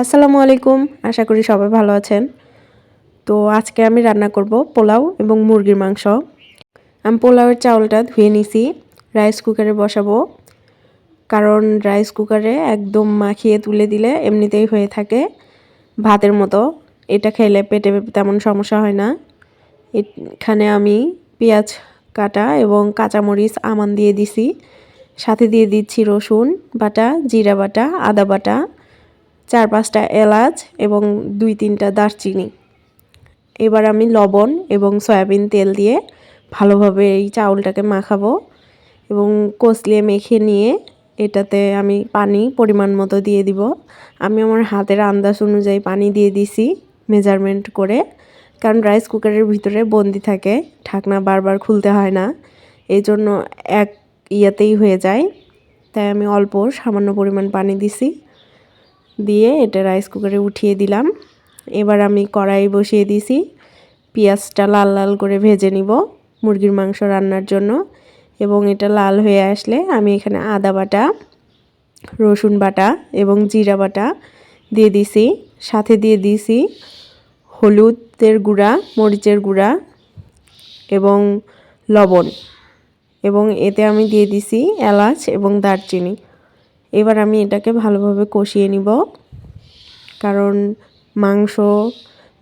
আসসালামু আলাইকুম। আশা করি সবাই ভালো আছেন। তো আজকে আমি রান্না করব পোলাও এবং মুরগির মাংস। আমি পোলাওয়ের চাউলটা ধুয়ে নিছি, রাইস কুকারে বসাবো। কারণ রাইস কুকারে একদম মাখিয়ে তুলে দিলে এমনিতেই হয়ে থাকে ভাতের মতো। এটা খেলে পেটে তেমন সমস্যা হয় না। এখানে আমি পেঁয়াজ কাটা এবং কাঁচামরিচ, আমান দিয়ে দিছি। সাথে দিয়ে দিচ্ছি রসুন বাটা, জিরা বাটা, আদা বাটা। চার পাঁচটা এলাচ এবং দুই তিনটা দারচিনি। এবার আমি লবণ এবং সয়াবিন তেল দিয়ে ভালোভাবে এই চাউলটাকে মাখাবো এবং কষলিয়ে মেখে নিয়ে এটাতে আমি পানি পরিমাণ মতো দিয়ে দিব। আমি আমার হাতের আন্দাজ অনুযায়ী পানি দিয়ে দিছি মেজারমেন্ট করে, কারণ রাইস কুকারের ভিতরে বন্দি থাকে, ঢাকনা বারবার খুলতে হয় না এই জন্য এক ইয়াতেই হয়ে যায়। তাই আমি অল্প সামান্য পরিমাণ পানি দিছি। দিয়ে এটা রাইস কুকারে উঠিয়ে দিলাম। এবার আমি কড়াই বসিয়ে দিছি। পেঁয়াজটা লাল লাল করে ভেজে নিব মুরগির মাংস রান্নার জন্য। এবং এটা লাল হয়ে আসলে আমি এখানে আদা বাটা, রসুন বাটা এবং জিরা বাটা দিয়ে দিছি। সাথে দিয়ে দিছি হলুদের গুঁড়া, মরিচের গুঁড়া এবং লবণ। এবং এতে আমি দিয়ে দিছি এলাচ এবং দারচিনি। এবার আমি এটাকে ভালোভাবে কষিয়ে নিব। কারণ মাংস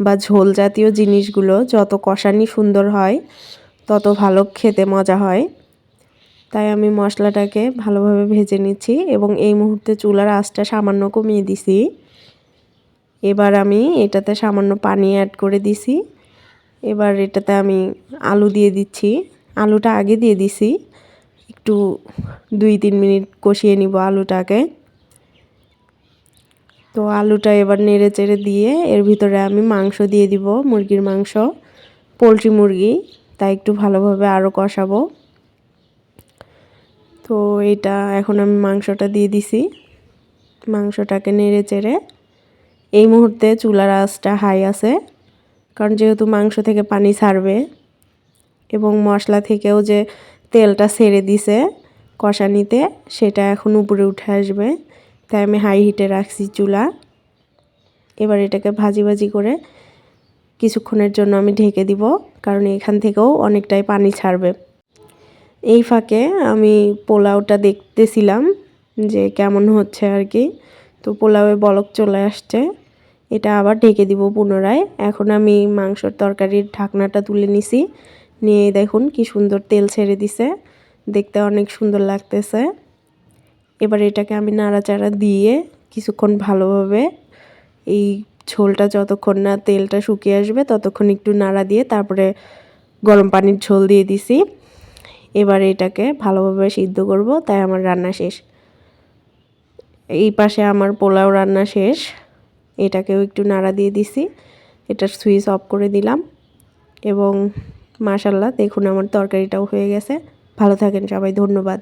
বা ঝোল জাতীয় জিনিসগুলো যত কষানি সুন্দর হয়, তত ভালো খেতে মজা হয়। তাই আমি মশলাটাকে ভালোভাবে ভেজে নিচ্ছি এবং এই মুহূর্তে চুলার আঁচটা সামান্য কমিয়ে দিছি। এবার আমি এটাতে সামান্য পানি অ্যাড করে দিছি। এবার এটাতে আমি আলু দিয়ে দিচ্ছি। আলুটা আগে দিয়ে দিছি। একটু দুই, তিন মিনিট কষিয়ে নিব আলুটাকে। তো আলুটা এবার নেড়ে চেড়ে দিয়ে এর ভিতরে আমি মাংস দিয়ে দিব, মুরগির মাংস, পোলট্রি মুরগি তাই একটু ভালোভাবে আরও কষাবো। তো এটা এখন আমি মাংসটা দিয়ে দিছি, মাংসটাকে নেড়ে চেড়ে। এই মুহূর্তে চুলার আঁচটা হাই আছে, কারণ যেহেতু মাংস থেকে পানি ছাড়বে এবং মশলা থেকেও যে তেলটা ছেড়ে দিছে কষানিতে, সেটা এখন উপরে উঠে আসবে। তাই আমি হাই হিটে রাখছি চুলা। এবার এটাকে ভাজি ভাজি করে কিছুক্ষণের জন্য আমি ঢেকে দিব, কারণ এখান থেকেও অনেকটাই পানি ছাড়বে। এই ফাঁকে আমি পোলাওটা দেখতেছিলাম যে কেমন হচ্ছে আর কি। তো পোলাওয়ে বলক চলে আসছে। এটা আবার ঢেকে দিব পুনরায়। এখন আমি মাংসর তরকারির ঢাকনাটা তুলে নিছি। নিয়ে দেখুন কি সুন্দর তেল ছেড়ে দিছে। দেখতে অনেক সুন্দর লাগতেছে। এবার এটাকে আমি নাড়াচাড়া দিয়ে কিছুক্ষণ ভালোভাবে এই ঝোলটা যতক্ষণ না তেলটা শুকিয়ে আসবে ততক্ষণ একটু নাড়া দিয়ে তারপরে গরম পানির ঝোল দিয়ে দিছি। এবার এটাকে ভালোভাবে সিদ্ধ করব, তাই আমার রান্না শেষ। এই পাশে আমার পোলাও রান্না শেষ। এটাকেও একটু নাড়া দিয়ে দিছি। এটার সুইচ অফ করে দিলাম এবং মাশাল্লাহ দেখুন আমার তরকারিটাও হয়ে গেছে। ভালো থাকেন সবাই ধন্যবাদ।